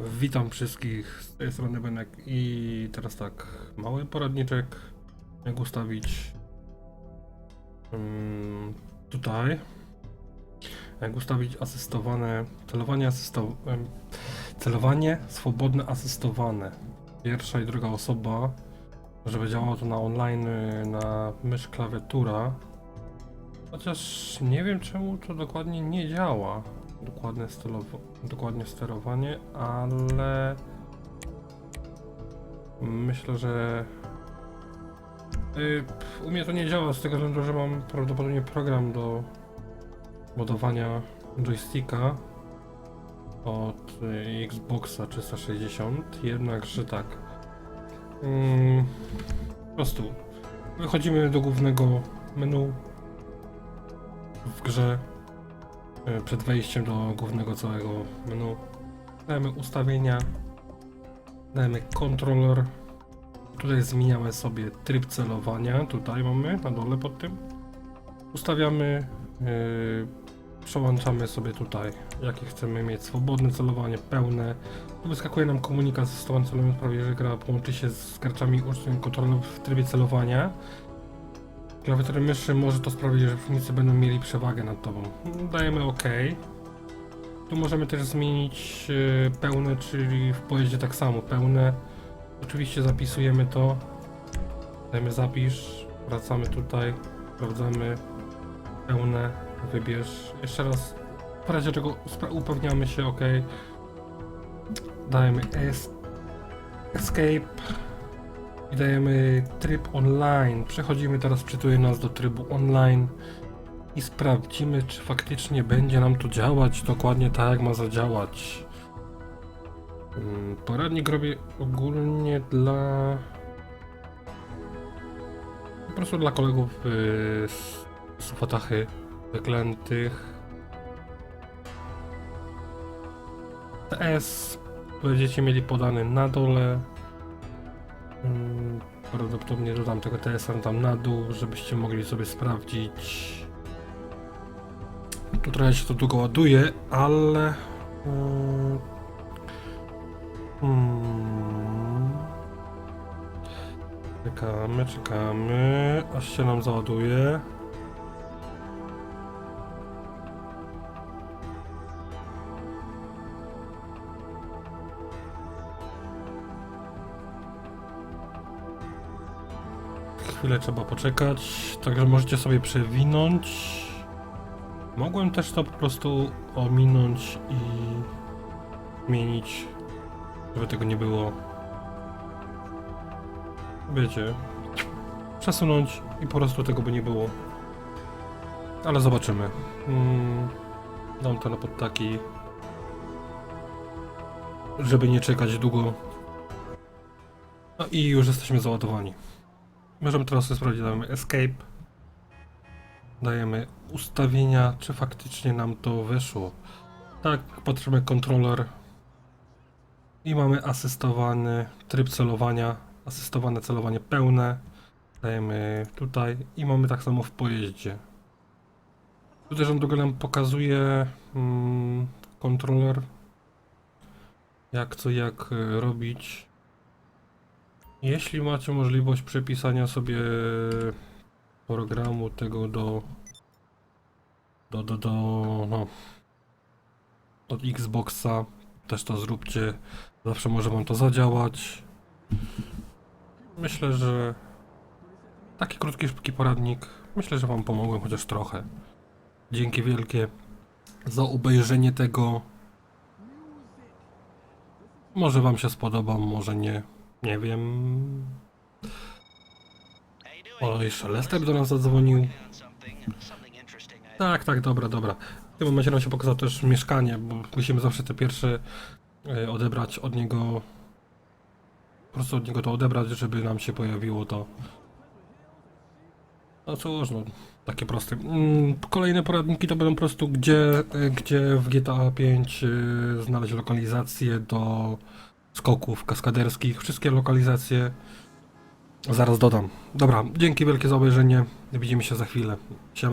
Witam wszystkich z tej strony Benek i teraz tak, mały poradniczek jak ustawić. Mm, tutaj. Jak ustawić asystowane celowanie asysto, celowanie swobodne asystowane. Pierwsza i druga osoba żeby działało to na online na mysz klawiatura. Chociaż nie wiem czemu to dokładnie nie działa dokładne, dokładnie sterowanie, ale myślę, że y, u mnie to nie działa z tego względu, że mam prawdopodobnie program do modowania joysticka od y, Xboxa 360, jednakże tak. Mm, po prostu wychodzimy do głównego menu w grze przed wejściem do głównego całego menu. Dajemy ustawienia, dajemy kontroler. Tutaj zmieniamy sobie tryb celowania. Tutaj mamy na dole pod tym. Ustawiamy, yy, przełączamy sobie tutaj, jakie chcemy mieć swobodne celowanie, pełne. Tu wyskakuje nam komunikat z stołem celowym w sprawie, że gra połączy się z graczami uczniami kontrolą w trybie celowania. Klawiaturę myszy może to sprawić, że przeciwnicy będą mieli przewagę nad tobą. Dajemy OK. Tu możemy też zmienić e, pełne, czyli w pojeździe tak samo. Pełne. Oczywiście zapisujemy to. Dajemy zapisz. Wracamy tutaj. Sprawdzamy. Pełne. Wybierz. Jeszcze raz. W razie czego upewniamy się OK. Dajemy es Escape. I dajemy tryb online. Przechodzimy teraz, wczytuje nas do trybu online i sprawdzimy, czy faktycznie będzie nam to działać dokładnie tak, jak ma zadziałać. Mm, Poradnik robię ogólnie dla. Po prostu dla kolegów z, z Fatachy wyklętych. TS będziecie mieli podany na dole. Prawdopodobnie dodam tego TS-a tam na dół, żebyście mogli sobie sprawdzić. Tu trochę się to długo ładuje, ale. mm, mm, Czekamy, czekamy, aż się nam załaduje. Chwilę trzeba poczekać, także możecie sobie przewinąć. Mogłem też to po prostu ominąć i zmienić, żeby tego nie było. Wiecie, przesunąć i po prostu tego by nie było. Ale zobaczymy. Mm, dam to na pod taki, żeby nie czekać długo. No i już jesteśmy załadowani. Możemy teraz sobie sprawdzić, dajemy escape. Dajemy ustawienia, czy faktycznie nam to wyszło. Tak, patrzymy kontroler. I mamy asystowany tryb celowania, asystowane celowanie pełne. Dajemy tutaj i mamy tak samo w pojeździe. Tutaj drogę nam pokazuje mm, kontroler. Jak co jak y, robić. Jeśli macie możliwość przepisania sobie programu tego do do, do, do no od Xboxa też to zróbcie. Zawsze może wam to zadziałać. Myślę, że taki krótki, szybki poradnik myślę, że wam pomogłem chociaż trochę. Dzięki wielkie za obejrzenie tego. Może wam się spodoba, może nie nie wiem. O, jeszcze Lester do nas zadzwonił. Tak, tak, dobra, dobra. W tym momencie nam się pokazało też mieszkanie, bo musimy zawsze te pierwsze e, odebrać od niego. Po prostu od niego to odebrać, żeby nam się pojawiło to. No cóż, no, takie proste. Mm, Kolejne poradniki to będą po prostu, gdzie, e, gdzie w GTA 5 e, znaleźć lokalizację do skoków kaskaderskich, wszystkie lokalizacje. Zaraz dodam. Dobra, dzięki wielkie za obejrzenie. Widzimy się za chwilę. Siema.